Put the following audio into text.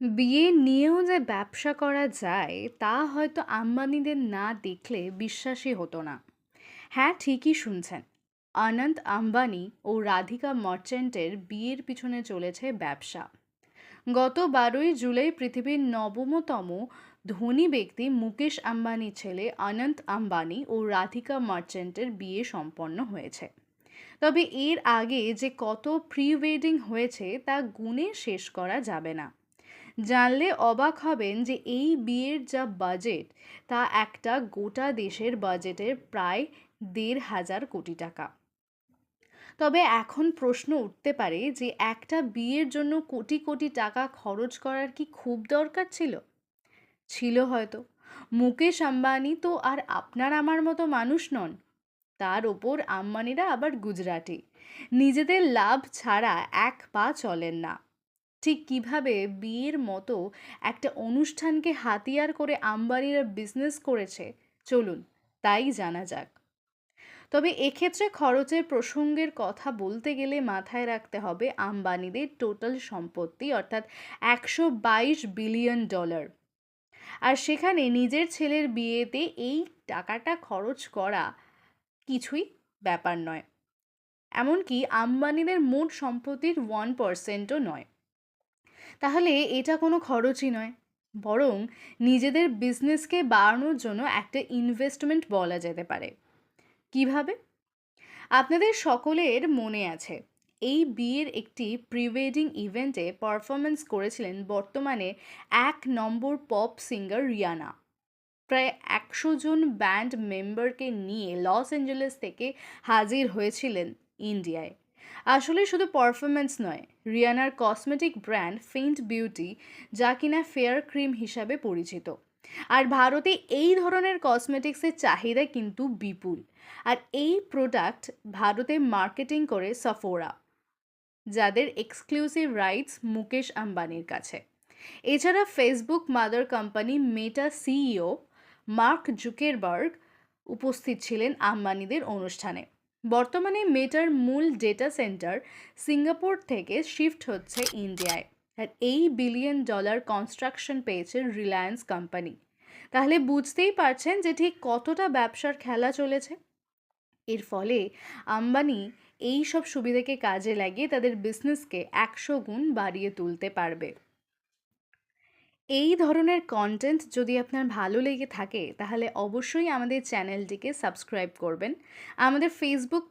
বিয়ে নিয়েও যে ব্যবসা করা যায়, তা হয়তো আম্বানিদের না দেখলে বিশ্বাসই হতো না। হ্যাঁ ঠিকই শুনছেন। অনন্ত আম্বানি ও রাধিকা মার্চেন্টের বিয়ের পিছনে চলেছে ব্যবসা। গত বারোই জুলাই পৃথিবীর নবমতম ধনী ব্যক্তি মুকেশ আম্বানি ছেলে অনন্ত আম্বানি ও রাধিকা মার্চেন্টের বিয়ে সম্পন্ন হয়েছে। তবে এর আগে যে কত প্রি ওয়েডিং হয়েছে, তা গুণে শেষ করা যাবে না। জানলে অবাক হবেন যে এই বিয়ের যা বাজেট, তা একটা গোটা দেশের বাজেটের প্রায় দেড় হাজার কোটি টাকা। তবে এখন প্রশ্ন উঠতে পারে যে একটা বিয়ের জন্য কোটি কোটি টাকা খরচ করার কি খুব দরকার ছিল? ছিল হয়তো। মুকেশ আম্বানি তো আর আপনার আমার মতো মানুষ নন। তার ওপর আম্বানিরা আবার গুজরাটি। নিজেদের লাভ ছাড়া এক পা চলেন না। ঠিক কীভাবে বিয়ের মতো একটা অনুষ্ঠানকে হাতিয়ার করে আম্বানিরা বিজনেস করেছে? চলুন, তাই জানা যাক। তবে এক্ষেত্রে খরচের প্রসঙ্গের কথা বলতে গেলে মাথায় রাখতে হবে আম্বানিদের টোটাল সম্পত্তি, অর্থাৎ একশো বাইশ বিলিয়ন ডলার আর সেখানে নিজের ছেলের বিয়েতে এই টাকাটা খরচ করা কিছুই ব্যাপার নয়। এমনকি আম্বানিদের মোট সম্পত্তির ওয়ান পার্সেন্টও নয়। তাহলে এটা কোনো খরচই নয়। বরং নিজেদের বিজনেসকে বাড়ানোর জন্য একটা ইনভেস্টমেন্ট বলা যেতে পারে। কীভাবে? আপনাদের সকলের মনে আছে, এই বিয়ের একটি প্রি ওয়েডিং ইভেন্টে পারফরমেন্স করেছিলেন বর্তমানে এক নম্বর পপ সিঙ্গার রিয়ানা। প্রায় একশো জন ব্যান্ড মেম্বারকে নিয়ে লস অ্যাঞ্জেলেস থেকে হাজির হয়েছিলেন ইন্ডিয়ায় আসলে শুধু পারফরমেন্স নয় রিয়ানার কসমেটিক ব্র্যান্ড ফেন্ট বিউটি যা কিনা ফেয়ার ক্রিম হিসাবে পরিচিত। আর ভারতে এই ধরনের কসমেটিক্সের চাহিদা কিন্তু বিপুল। আর এই প্রোডাক্ট ভারতে মার্কেটিং করে সফোরা যাদের এক্সক্লুসিভ রাইটস মুকেশ আম্বানির কাছে। এছাড়া Facebook mother company Meta CEO Mark Zuckerberg উপস্থিত ছিলেন আম্বানিদের অনুষ্ঠানে। বর্তমানে মেটার মূল ডেটা সেন্টার সিঙ্গাপুর থেকে শিফট হচ্ছে ইন্ডিয়ায় আর এই বিলিয়ন ডলার কনস্ট্রাকশন পেয়েছে রিলায়েন্স কোম্পানি। তাহলে বুঝতেই পারছেন যে ঠিক কতটা ব্যবসার খেলা চলেছে। এর ফলে আম্বানি এই সব সুবিধাকে কাজে লাগিয়ে তাদের বিজনেসকে একশো গুণ বাড়িয়ে তুলতে পারবে। এই ধরনের কন্টেন্ট যদি আপনার ভালো লেগে থাকে, তাহলে অবশ্যই আমাদের চ্যানেলটিকে সাবস্ক্রাইব করবেন। আমাদের ফেসবুক